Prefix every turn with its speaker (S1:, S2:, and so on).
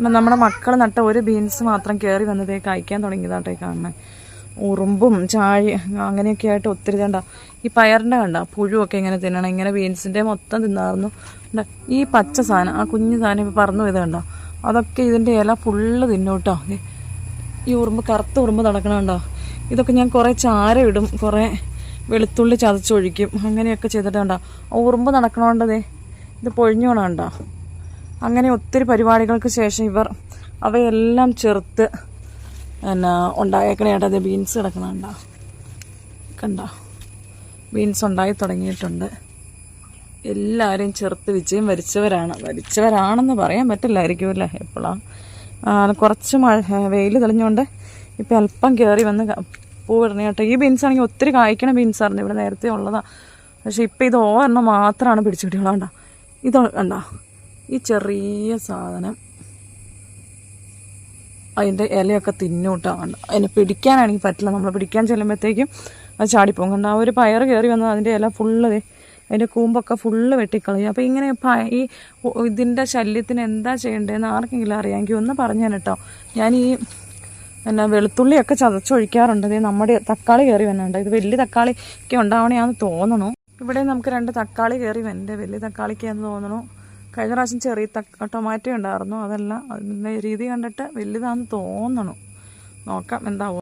S1: ഇപ്പം നമ്മുടെ മക്കൾ നട്ട ഒരു ബീൻസ് മാത്രം കയറി വന്നതേ കായ്ക്കാൻ തുടങ്ങിയതാട്ടെ കാണുന്നത് ഉറുമ്പും ചാഴി അങ്ങനെയൊക്കെ ആയിട്ട് ഒത്തിരി കണ്ട ഈ പയറിന്റെ കണ്ട പുഴുവൊക്കെ ഇങ്ങനെ തിന്നണം ഇങ്ങനെ ബീൻസിന്റെ മൊത്തം തിന്നായിരുന്നു ഈ പച്ച സാധനം ആ കുഞ്ഞു സാധനം ഇപ്പോൾ പറന്നു പോയത് കണ്ടോ. അതൊക്കെ ഇതിന്റെ ഇല ഫുള്ള് തിന്നു കേട്ടോ ദേ, ഈ ഉറുമ്പ് കറുത്ത ഉറുമ്പ് നടക്കണുണ്ടോ ഇതൊക്കെ ഞാൻ കുറേ ചാര ഇടും കുറേ വെളുത്തുള്ളി ചതച്ചൊഴിക്കും അങ്ങനെയൊക്കെ ചെയ്തിട്ടുണ്ടോ ആ ഉറുമ്പ് നടക്കണോണ്ടതേ ഇത് പൊഴിഞ്ഞോണുണ്ടോ അങ്ങനെ ഒത്തിരി പരിപാടികൾക്ക് ശേഷം ഇവർ അവയെല്ലാം ചെറുത്ത് എന്നാ ഉണ്ടായേക്കണേട്ടാ അത് ബീൻസ് കിടക്കണുണ്ടോ കണ്ട. ബീൻസ് ഉണ്ടായി തുടങ്ങിയിട്ടുണ്ട്. എല്ലാവരും ചെറുത്ത് വിജയം വരിച്ചവരാണ്. വരിച്ചവരാണെന്ന് പറയാൻ പറ്റില്ലായിരിക്കും അല്ലേ എപ്പോഴാണ് കുറച്ച് മഴ വെയിൽ തെളിഞ്ഞുകൊണ്ട് ഇപ്പം അല്പം കയറി വന്ന് പൂവിടണ കേട്ടോ. ഈ ബീൻസ് ആണെങ്കിൽ ഒത്തിരി കായ്ക്കണ ബീൻസ് ആയിരുന്നു. ഇവിടെ നേരത്തെ ഉള്ളതാണ് പക്ഷേ ഇപ്പം ഇത് ഓരെണ്ണം മാത്രമാണ് പിടിച്ചു കണ്ടോ. ഇത് കണ്ടോ. ഈ ചെറിയ സാധനം അതിന്റെ ഇലയൊക്കെ തിന്നൂട്ടാണ് അതിനെ പിടിക്കാനാണെങ്കിൽ പറ്റില്ല. നമ്മൾ പിടിക്കാൻ ചെല്ലുമ്പോഴത്തേക്കും അത് ചാടിപ്പോകും. കണ്ടോ ആ ഒരു പയർ കയറി വന്ന് അതിന്റെ ഇല ഫുള്ള് അതിന്റെ കൂമ്പൊക്കെ ഫുള്ള് വെട്ടിക്കളയും. അപ്പോൾ ഇങ്ങനെ ഈ ഇതിന്റെ ശല്യത്തിന് എന്താ ചെയ്യേണ്ടതെന്ന് ആർക്കെങ്കിലും അറിയാമെങ്കിൽ ഒന്ന് പറഞ്ഞു കേട്ടോ. ഞാൻ ഈ എന്നാ വെളുത്തുള്ളിയൊക്കെ ചതച്ചൊഴിക്കാറുണ്ട്. ഇത് നമ്മുടെ തക്കാളി കയറി വന്നുണ്ട് ഇത് വലിയ തക്കാളിക്ക് ഉണ്ടാവണേ ആണെന്ന് തോന്നണു. ഇവിടെ നമുക്ക് രണ്ട് തക്കാളി കയറി വരണ്ടേ? വലിയ തക്കാളിക്കാന്ന് തോന്നണു. കഴിഞ്ഞ പ്രാവശ്യം ചെറിയ ടൊമാറ്റോ ഉണ്ടായിരുന്നു. അതല്ല അതിന്റെ രീതി കണ്ടിട്ട് വലുതാണെന്ന് തോന്നണു. നോക്കാം എന്താവും.